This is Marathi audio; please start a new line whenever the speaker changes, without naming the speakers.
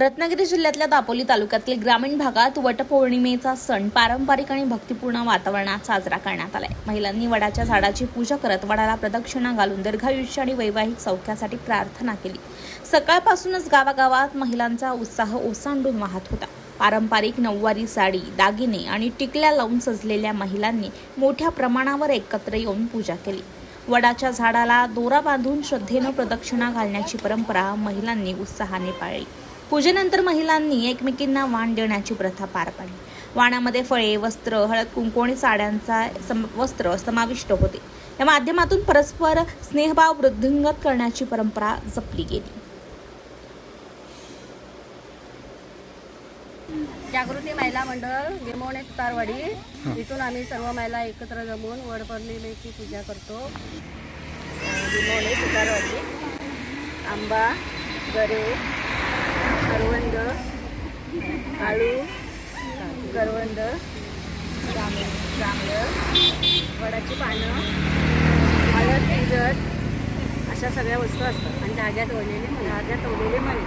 रत्नागिरी जिल्ह्यातल्या दापोली तालुक्यातील ग्रामीण भागात वटपौर्णिमेचा सण पारंपरिक आणि भक्तिपूर्ण वातावरणात साजरा करण्यात आलाय. महिलांनी वडाच्या झाडाची पूजा करत वडाला प्रदक्षिणा घालून दीर्घायुष्य आणि वैवाहिक सौख्यासाठी प्रार्थना केली. सकाळपासूनच गावागावात महिलांचा उत्साह ओसांडून वाहत होता. पारंपरिक नऊवारी साडी दागिने आणि टिकल्या लावून सजलेल्या महिलांनी मोठ्या प्रमाणावर एकत्र येऊन पूजा केली. वडाच्या झाडाला दोरा बांधून श्रद्धेनं प्रदक्षिणा घालण्याची परंपरा महिलांनी उत्साहाने पाळली. पूजेनंतर महिलांनी एकमेकींना वाण देण्याची प्रथा पार पाडली. वाणामध्ये फळे वस्त्र हळद कुंकू आणि साड्यांचा सम वस्त्र समाविष्ट होते. या माध्यमातून परस्पर स्नेहभाव वृद्धिंगत करण्याची परंपरा जपली गेली.
जागृती महिला मंडळ गिरमोणे सुतारवाडी इथून आम्ही सर्व महिला एकत्र जमून वडपौर्णिमेची पूजा करतो. गिरमोणे सुतारवाडी आंबा गरे करवंद आळू करवंद जांभळं वडाची पानं हळद तिजट अशा सगळ्या वस्तू असतात. आणि धाग्यात ओढलेले धाग्यात ओढलेले मणी